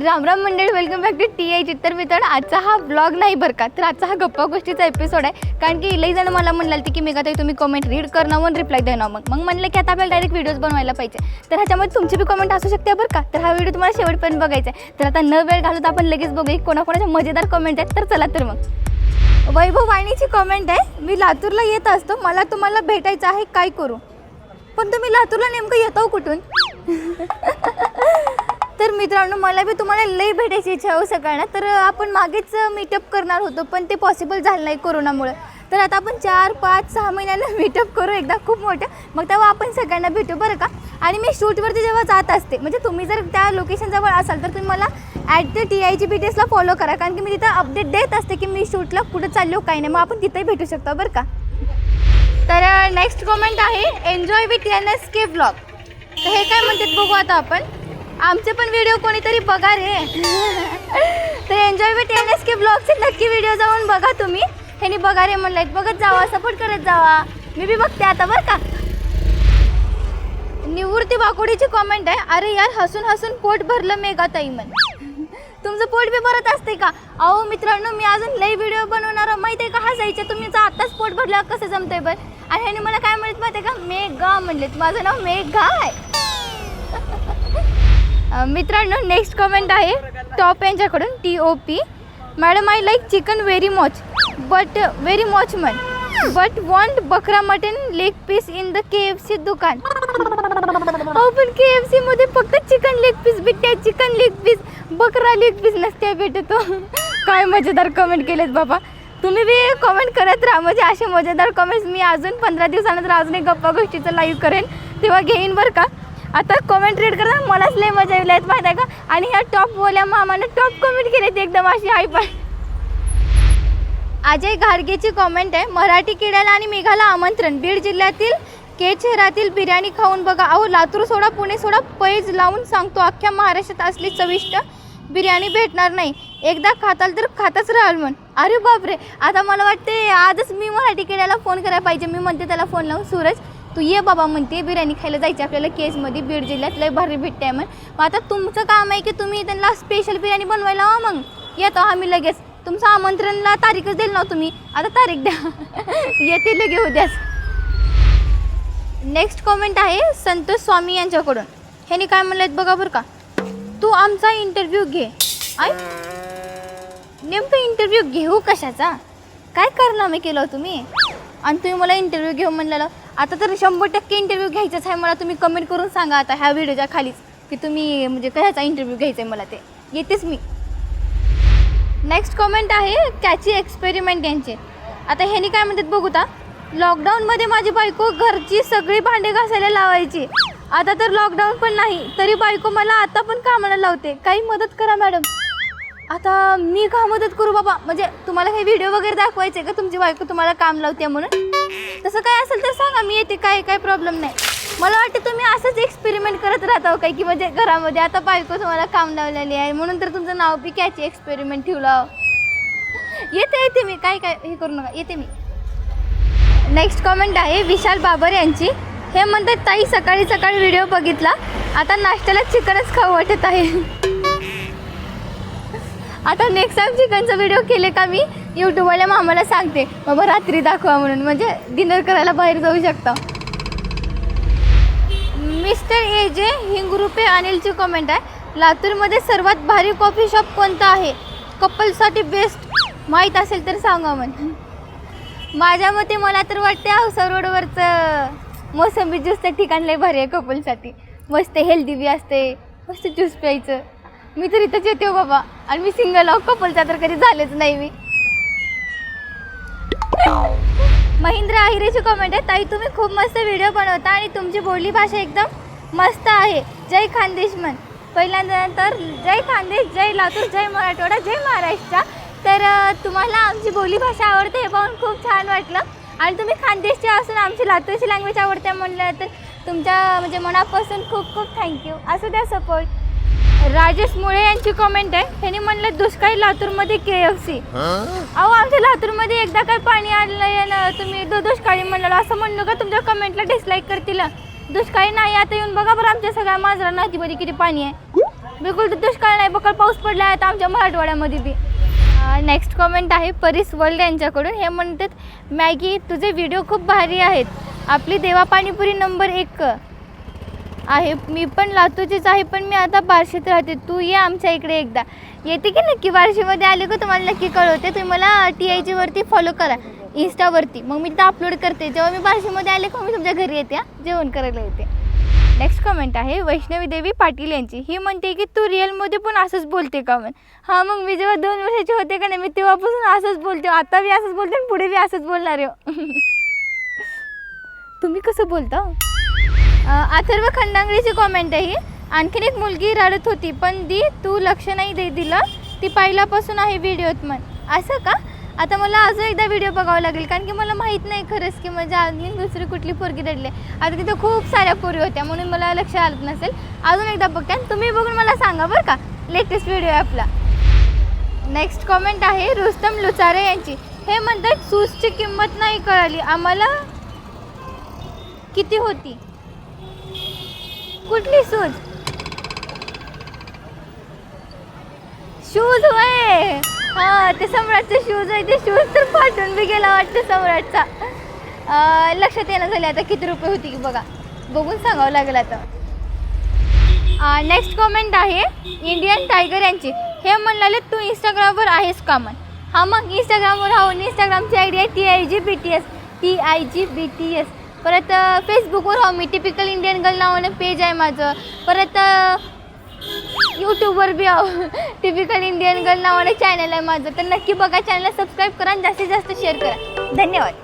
राम राम मंडळी welcome back to T I तर मित्रांनो आजचा हा ब्लॉग नाही बरं का? तर आजचा हा गप्पा गोष्टीचा एपिसोड आहे. कारण की लई जण मला म्हणाले की मी का तुम्ही कमेंट रीड करणं मग रिप्लाय देणार मग. मग म्हणलं की आता आपल्याला डायरेक्ट व्हिडिओज बनवायला पाहिजे. तर ह्याच्यामध्ये तुमची बी कमेंट असू शकते बरं का? तर हा व्हिडिओ तुम्हाला शेवटपर्यंत बघायचा आहे. तर आता न वेळ घालत आपण लगेच बघूया की कोणाकोणाच्या मजेदार कमेंट आहेत. तर चला तर मग. वैभव वाणीची कमेंट आहे. मी लातूरला येत असतो. मला तुम्हाला भेटायचं आहे. काय करू? पण तुम्ही लातूरला नेमकं येतो कुठून? मित्रांनो मला बी तुम्हाला लई भेटायची इच्छा हो सगळ्यांना तर आपण मागेच मीटअप करणार होतो पण ते पॉसिबल झालं नाही कोरोनामुळे. तर आता आपण चार पाच सहा महिन्यानं मीटअप करू एकदा खूप मोठं. मग तेव्हा आपण सगळ्यांना भेटू बरं का? आणि मी शूटवरती जेव्हा जात असते म्हणजे तुम्ही जर त्या लोकेशनजवळ असाल तर तुम्ही मला at the T I G B T एसला follow करा. कारण की मी तिथं अपडेट देत असते की मी शूटला कुठं चाललो काही नाही. मग आपण तिथंही भेटू शकतो बरं का? तर नेक्स्ट कॉमेंट आहे enjoy with N S K blog तर हे काय म्हणतात बघू आता आपण. आमचे पण व्हिडिओ कोणीतरी बघा रे. तर enjoy with N S K ब्लॉगचे नक्की व्हिडिओ जाऊन बघा तुम्ही. ह्यानी बघा रे म्हणलं बघत जावा सपोर्ट करत जावा. मी बी बघते आता बरं का. निवृत्ती बाकोडीची कमेंट आहे अरे यार हसून हसून पोट भरलं मेगा ताई म्हण. तुमचं पोट बी भरत असते का? अहो मित्रांनो मी अजून लई व्हिडिओ बनवणार माहिती आहे का जायचं तुम्ही आत्ताच पोट भरल्यावर कसं जमतंय बरं? आणि ह्याने मला काय म्हणत माहिती आहे का? मेघा म्हणलेत. माझं नाव मेघा आहे. मित्रांनो नेक्स्ट कमेंट आहे टॉप यांच्याकडून T O P madam I like chicken very much but very much man but want bakra mutton leg piece in the K F C दुकान. हो पण के एफ सी मध्ये फक्त चिकन लेग पीस भेटते chicken leg piece बकरा leg piece नसते भेटतो हो. काय मजेदार कमेंट केलेत बाबा. तुम्ही बी कमेंट करत राहा म्हणजे असे मजेदार कमेंट्स मी अजून पंधरा दिवसानंतर अजून एक गप्पा गोष्टीचं लाईव्ह करेन तेव्हा घेईन बरं का. आता कमेंट रीड करताना मलाच लय मजा येईल आहेत माहिती आहे का? आणि ह्या टॉप बोल्या मामाने टॉप कमेंट केलेत एकदम अशी हाय पाय अजय घारगेची कमेंट आहे मराठी किड्याला आणि मेघाला आमंत्रण बीड जिल्ह्यातील के शहरातील बिर्याणी खाऊन बघा. अहो लातूर सोडा पुणे सोडा पैज लावून सांगतो अख्ख्या महाराष्ट्रात असली चविष्ट बिर्याणी भेटणार नाही. एकदा खाताल तर खातच राहाल म्हण. अरे बापरे आता मला वाटते आजच मी मराठी किड्याला फोन करायला पाहिजे. मी म्हणते त्याला फोन लावून सूरज तू ये बाबा म्हणते बिर्याणी खायला जायची आपल्याला केसमध्ये बीड जिल्ह्यात लय भारी भेटते म्हण. मग आता तुमचं काम आहे की तुम्ही त्यांना स्पेशल बिर्याणी बनवायला हवा मग. येतो आम्ही लगेच. तुमचं आमंत्रणला तारीखच देईल ना तुम्ही आता तारीख द्या. येते लगे उद्याच. नेक्स्ट कॉमेंट आहे संतोष स्वामी यांच्याकडून. ह्याने काय म्हणलेत बघा बरं का. तू आमचा इंटरव्ह्यू घे. आय नेमकं इंटरव्ह्यू घेऊ कशाचा? काय करणार मी केलं हो तुम्ही? आणि तुम्ही मला इंटरव्ह्यू घेऊ म्हणलेलं. आता तर शंभर टक्के इंटरव्ह्यू घ्यायचाच आहे मला तुम्ही कमेंट करून सांगा आता ह्या व्हिडिओच्या खालीच की तुम्ही म्हणजे कशाचा इंटरव्ह्यू घ्यायचा आहे मला ते. येतेच मी. नेक्स्ट कमेंट आहे कॅची एक्सपेरिमेंट यांचे. आता ह्यानी काय म्हणतात बघू ता लॉकडाऊनमध्ये माझी बायको घरची सगळी भांडे घासायला लावायची. आता तर लॉकडाऊन पण नाही तरी बायको मला आता पण कामाला लावते. काही मदत करा मॅडम आता मी का मदत करू बाबा? म्हणजे तुम्हाला काही व्हिडिओ वगैरे दाखवायचे का? तुमची बायको तुम्हाला काम लावते म्हणून? तसं काय असेल तर सांगा मी येते काय काय प्रॉब्लेम नाही. मला वाटतं तुम्ही असंच एक्सपेरिमेंट करत राहता हो काय की म्हणजे घरामध्ये आता बायको तुम्हाला काम लावलेली आहे म्हणून तर तुमचं नाव बी कॅची एक्सपेरिमेंट ठेवलं येते येते मी काय काय हे करू नका येते मी. नेक्स्ट कॉमेंट आहे विशाल बाबर यांची. हे म्हणतात ताई सकाळी सकाळी व्हिडिओ बघितला. आता नाश्त्याला चिकनच खाऊ वाटत आहे. आता नेक्स्ट टाइम चिकनचा व्हिडिओ केले का मी? यूट्यूबवाल्या मामाला सांगते बाबा रात्री दाखवा म्हणून. म्हणजे डिनर करायला बाहेर जाऊ शकता. मिस्टर ए जे हिंगरुपे अनिलची कमेंट आहे लातूरमध्ये सर्वात भारी कॉफी शॉप कोणता आहे? कपलसाठी बेस्ट माहीत असेल तर सांगा म्हण. माझ्या मते मला तर वाटते औसा रोडवरचं मोसंबी ज्यूसचं ठिकाण लय भारी आहे कपलसाठी. मस्त हेल्दी बी असते मस्त ज्यूस प्यायचं. मी तर इथंच येते हो बाबा. आणि मी सिंगल आहो कपलचा तर कधी झालेच नाही मी. महिंद्र आहिरेची कमेंट आहे. ताई तुम्ही खूप मस्त व्हिडिओ बनवता आणि तुमची बोली भाषा एकदम मस्त आहे. जय खानदेश म्हण. पहिल्यांदा तर जय खानदेश जय लातूर जय मराठवाडा जय महाराष्ट्र. तर तुम्हाला आमची बोली भाषा आवडते हे पाहून खूप छान वाटलं. आणि तुम्ही खानदेशचे असून आमची लातूरची लँग्वेज आवडते म्हणलं तर तुमच्या म्हणजे मनापासून खूप खूप थँक्यू असू द्या सपोर्ट राजेश मुळे यांची कमेंट आहे. ह्यांनी म्हणलं दुष्काळी लातूरमध्ये के एफ सी अहो आमच्या लातूरमध्ये एकदा काय पाणी आलं तुम्ही दु- दुष्काळी म्हणलं. असं म्हणलं का तुमच्या कमेंटला डिसलाईक करतील? दुष्काळी नाही आता येऊन बघा बरं आमच्या सगळ्या मांजरा नदीमध्ये किती पाणी आहे. बिलकुल तर दुष्काळ नाही बकल पाऊस पडला आहे आता आमच्या मराठवाड्यामध्ये बी. नेक्स्ट कमेंट आहे परीस वर्ल्ड यांच्याकडून. हे म्हणतात मॅगी तुझे व्हिडिओ खूप भारी आहेत. आपली देवा पाणीपुरी नंबर एक. आहे मी पण लातूरचीच आहे पण मी आता बार्शीत राहते. तू ये आमच्या इकडे एकदा. येते की नक्की? बार्शीमध्ये आले का तुम्हाला नक्की कळवते. तुम्ही मला टी आय जीवरती फॉलो करा. इन्स्टावरती मग मी तिथं अपलोड करते. जेव्हा मी बार्शीमध्ये आले का मी तुमच्या घरी येते हा, जेवण करायला येते. नेक्स्ट कमेंट आहे वैष्णवी देवी पाटील यांची. ही म्हणते की तू रिअलमध्ये पण असंच बोलते का म्हण? हां मग मी जेव्हा दोन वर्षाची होते का नाही मी तेव्हापासून असंच बोलते. आता बी असंच बोलते आणि पुढे बी असंच बोलणार आहे. तुम्ही कसं बोलता? अथर्व खंडांगळीची कॉमेंट आहे. ही आणखीन एक मुलगी रडत होती पण दी तू लक्ष नाही दे दिलं. ती पहिल्यापासून आहे व्हिडिओत म्हण असं का? आता मला अजून एकदा व्हिडिओ बघावा लागेल कारण की मला माहीत नाही खरंच की म्हणजे अजून दुसरी कुठली पोरगी रडली आहे. आता तिथं खूप साऱ्या पोरी होत्या म्हणून मला लक्ष आलं नसेल. अजून एकदा बघते आणि तुम्ही बघून मला सांगा बरं का लेटेस्ट व्हिडिओ आहे आपला नेक्स्ट कॉमेंट आहे रुस्तम लुचारे यांची. हे म्हणतात सूजची किंमत नाही कळाली. आम्हाला किती होती? कुठली शूज शूज होय. हा ते सम्राटचे शूज आहे. ते शूज तर फाटून बी गेला वाटतं सम्राटचा. लक्षात येणं झाले आता किती रुपये होती की बघा. बघून सांगावं लागेल आता. नेक्स्ट कॉमेंट आहे इंडियन टायगर यांची. हे म्हणाले तू इंस्टाग्रामवर आहेस का म्हण? हा मग इंस्टाग्रामवर हा इंस्टाग्रामची आय डी आहे T I G B T S T I G B T S परत फेसबुकवर हो मी टिपिकल इंडियन गर्ल नावानं पेज आहे माझं. परत यूट्यूबवर बी टिपिकल इंडियन गर्ल नावानं चॅनल आहे माझं. तर नक्की बघा चॅनलला सबस्क्राईब करा आणि जास्तीत जास्त शेअर करा. धन्यवाद.